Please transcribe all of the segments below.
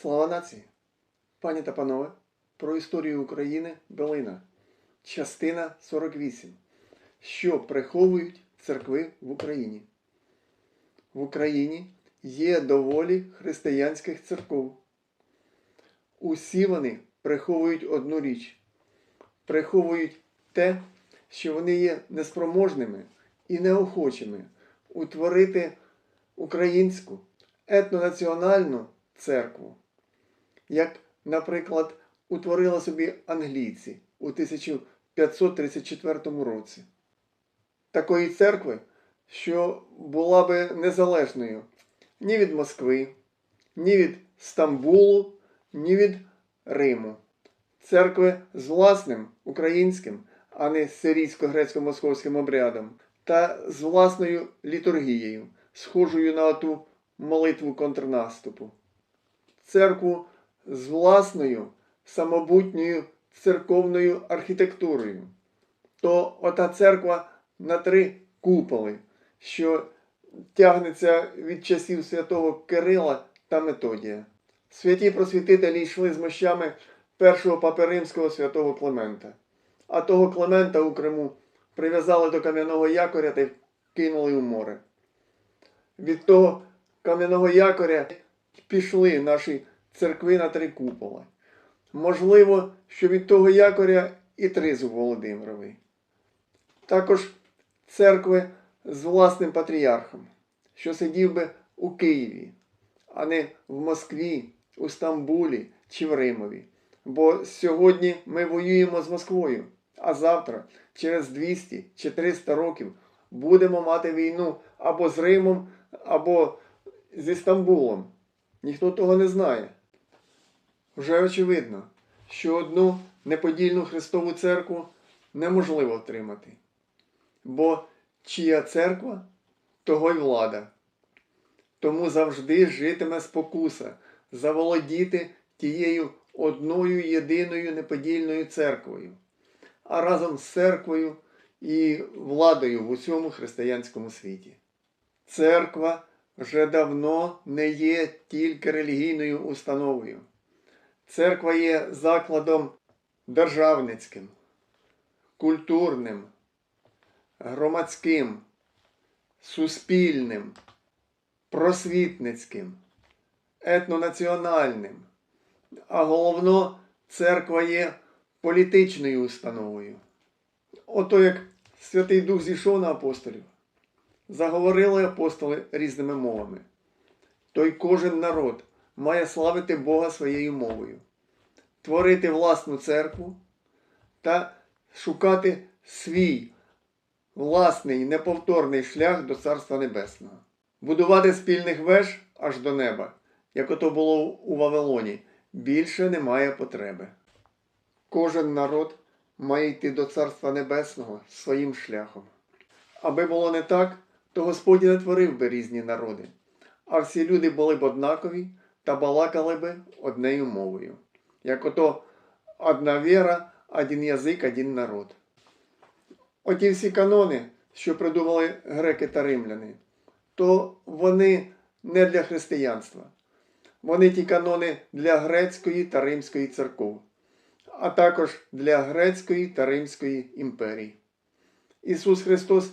Слава нації! Пані та панове, про історію України Белина. Частина 48. Що приховують церкви в Україні? В Україні є доволі християнських церков. Усі вони приховують одну річ. Приховують те, що вони є неспроможними і неохочими утворити українську етнонаціональну церкву, як, наприклад, утворили собі англійці у 1534 році. Такої церкви, що була би незалежною ні від Москви, ні від Стамбулу, ні від Риму. Церкви з власним українським, а не сирійсько-грецько-московським обрядом, та з власною літургією, схожою на ту молитву контрнаступу. Церкву з власною самобутньою церковною архітектурою. То ота церква на три куполи, що тягнеться від часів святого Кирила та Методія. Святі просвітителі йшли з мощами першого папи римського святого Климента. А того Климента у Криму прив'язали до кам'яного якоря та кинули у море. Від того кам'яного якоря пішли наші церкви на три купола. Можливо, що від того якоря і тризу Володимировий. Також церкви з власним патріархом, що сидів би у Києві, а не в Москві, у Стамбулі чи в Римові. Бо сьогодні ми воюємо з Москвою, а завтра, через 200 чи 300 років, будемо мати війну або з Римом, або зі Стамбулом. Ніхто того не знає. Вже очевидно, що одну неподільну Христову церкву неможливо втримати. Бо чия церква, того й влада. Тому завжди житиме спокуса заволодіти тією одною єдиною неподільною церквою, а разом з церквою і владою в усьому християнському світі. Церква вже давно не є тільки релігійною установою. Церква є закладом державницьким, культурним, громадським, суспільним, просвітницьким, етнонаціональним. А головно, церква є політичною установою. Ото як Святий Дух зійшов на апостолів, заговорили апостоли різними мовами. То й кожен народ має славити Бога своєю мовою, творити власну церкву та шукати свій власний неповторний шлях до Царства Небесного, будувати спільних веж аж до неба, як ото було у Вавилоні, більше немає потреби. Кожен народ має йти до Царства Небесного своїм шляхом. Аби було не так, то Господь не творив би різні народи, а всі люди були б однакові та балакали би однею мовою. Як ото одна віра, один язик, один народ. Оті всі канони, що придумали греки та римляни, то вони не для християнства. Вони ті канони для грецької та римської церков, а також для грецької та римської імперії. Ісус Христос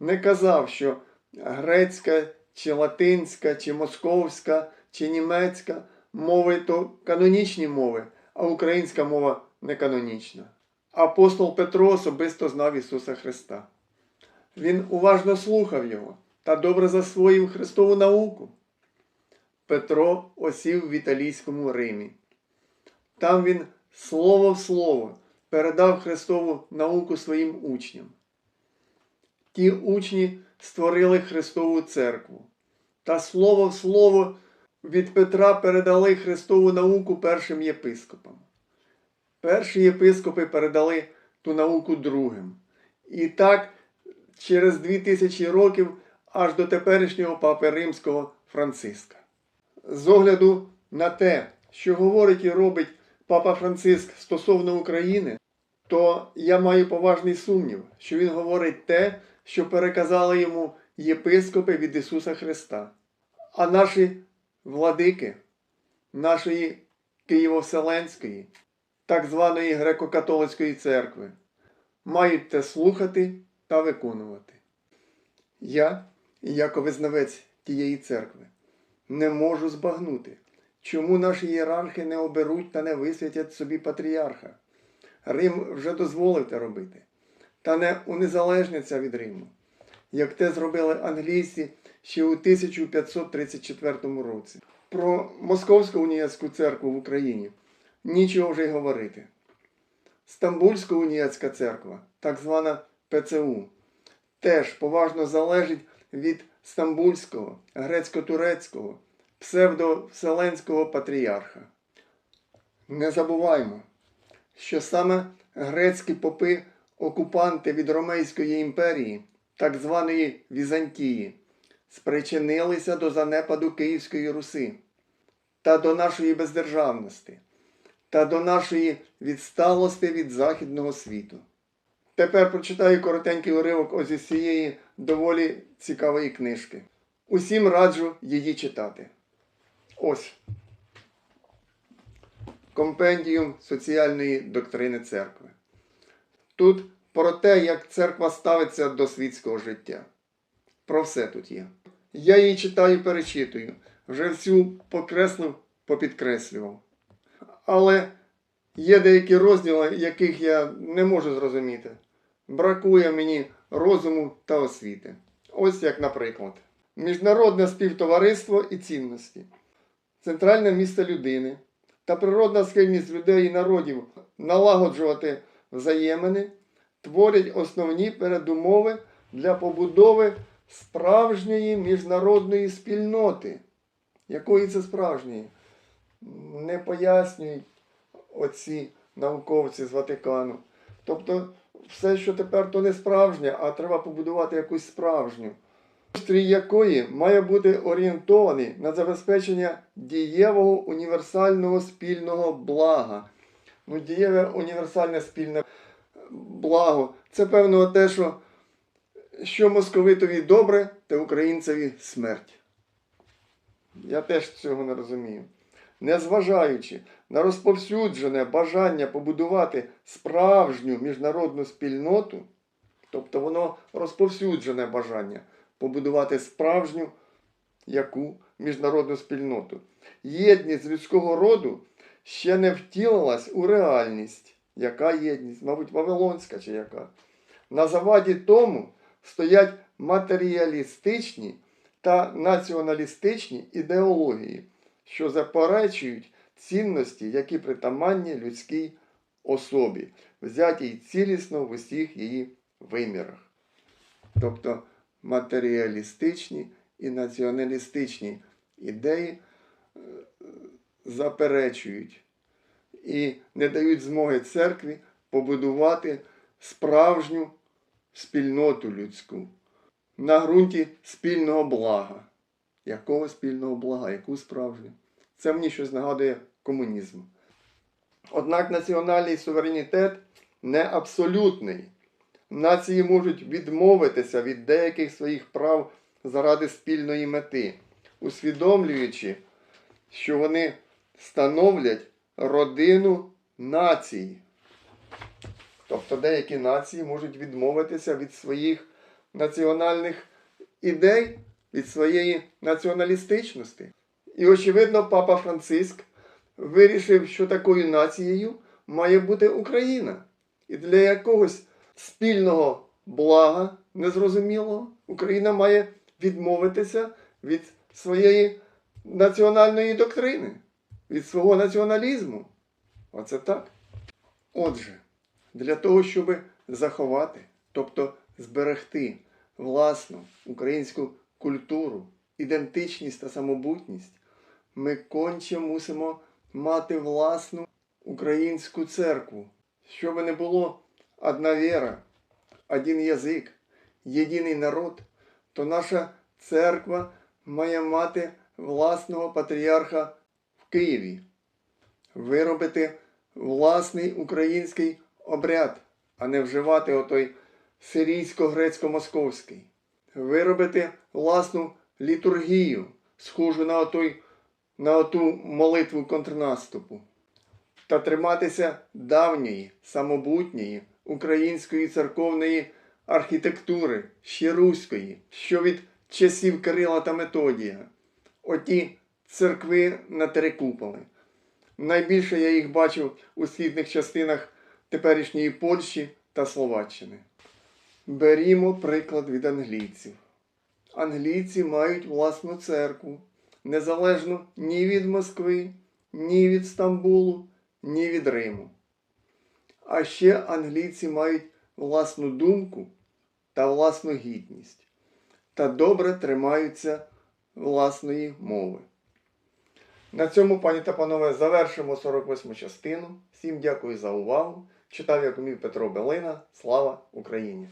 не казав, що грецька, чи латинська, чи московська, чи німецька мови то канонічні мови, а українська мова не канонічна. Апостол Петро особисто знав Ісуса Христа. Він уважно слухав Його та добре засвоїв Христову науку. Петро осів в італійському Римі. Там він слово в слово передав Христову науку своїм учням. Ті учні створили Христову церкву та слово в слово від Петра передали Христову науку першим єпископам. Перші єпископи передали ту науку другим. І так, через дві тисячі років аж до теперішнього папи Римського Франциска. З огляду на те, що говорить і робить папа Франциск стосовно України, то я маю поважний сумнів, що він говорить те, що переказали йому єпископи від Ісуса Христа. А наші владики нашої Києво-Вселенської, так званої греко-католицької церкви, мають те слухати та виконувати. Я, як визнавець тієї церкви, не можу збагнути, чому наші ієрархи не оберуть та не висвятять собі патріарха. Рим вже дозволив те робити, та не унезалежняться від Риму, як те зробили англійці ще у 1534 році. Про Московську уніатську церкву в Україні нічого вже й говорити. Стамбульська уніатська церква, так звана ПЦУ, теж поважно залежить від стамбульського, грецько-турецького, псевдовселенського патріарха. Не забуваймо, що саме грецькі попи, окупанти від Ромейської імперії, так званої Візантії, спричинилися до занепаду Київської Руси та до нашої бездержавності та до нашої відсталості від Західного світу. Тепер прочитаю коротенький уривок ось із цієї доволі цікавої книжки. Усім раджу її читати. Ось. Компендіум соціальної доктрини церкви. Тут про те, як церква ставиться до світського життя. Про все тут є. Я її читаю, перечитую. Вже всю покреслив, попідкреслював. Але є деякі розділи, яких я не можу зрозуміти. Бракує мені розуму та освіти. Ось як, наприклад, міжнародне співтовариство і цінності, центральне місце людини та природна схильність людей і народів налагоджувати взаємини творять основні передумови для побудови справжньої міжнародної спільноти. Якої це справжньої? Не пояснюють оці науковці з Ватикану. Тобто, все, що тепер, то не справжнє, а треба побудувати якусь справжню. Устрій якої має бути орієнтований на забезпечення дієвого універсального спільного блага. Ну, дієве універсальне спільне благо це певно те, що, що московитові добре, те українцеві смерть. Я теж цього не розумію. Незважаючи на розповсюджене бажання побудувати справжню міжнародну спільноту, тобто воно розповсюджене бажання побудувати справжню яку міжнародну спільноту. Єдність людського роду ще не втілилась у реальність. Яка єдність? Мабуть, Вавилонська чи яка? На заваді тому стоять матеріалістичні та націоналістичні ідеології, що заперечують цінності, які притаманні людській особі, взятій цілісно в усіх її вимірах. Тобто матеріалістичні і націоналістичні ідеї е, заперечують і не дають змоги церкві побудувати справжню спільноту людську на ґрунті спільного блага. Якого спільного блага? Яку справжню? Це мені щось нагадує комунізм. Однак національний суверенітет не абсолютний. Нації можуть відмовитися від деяких своїх прав заради спільної мети, усвідомлюючи, що вони становлять родину націй. Тобто деякі нації можуть відмовитися від своїх національних ідей, від своєї націоналістичності. І, очевидно, папа Франциск вирішив, що такою нацією має бути Україна. І для якогось спільного блага незрозумілого Україна має відмовитися від своєї національної доктрини, від свого націоналізму. Оце так. Отже, для того, щоб заховати, тобто зберегти власну українську культуру, ідентичність та самобутність, ми конче мусимо мати власну українську церкву, щоб не було одна віра, один язик, єдиний народ, то наша церква має мати власного патріарха в Києві, виробити власний український обряд, а не вживати отой сирійсько-грецько-московський, виробити власну літургію, схожу на отой на оту молитву контрнаступу та триматися давньої, самобутньої української церковної архітектури, ще руської, що від часів Кирила та Методія. Оті церкви на три куполи. Найбільше я їх бачив у східних частинах теперішньої Польщі та Словаччини. Берімо приклад від англійців. Англійці мають власну церкву, незалежно ні від Москви, ні від Стамбулу, ні від Риму. А ще англійці мають власну думку та власну гідність та добре тримаються власної мови. На цьому, пані та панове, завершимо 48 частину. Всім дякую за увагу. Читав Якомів Петро Белина. Слава Україні!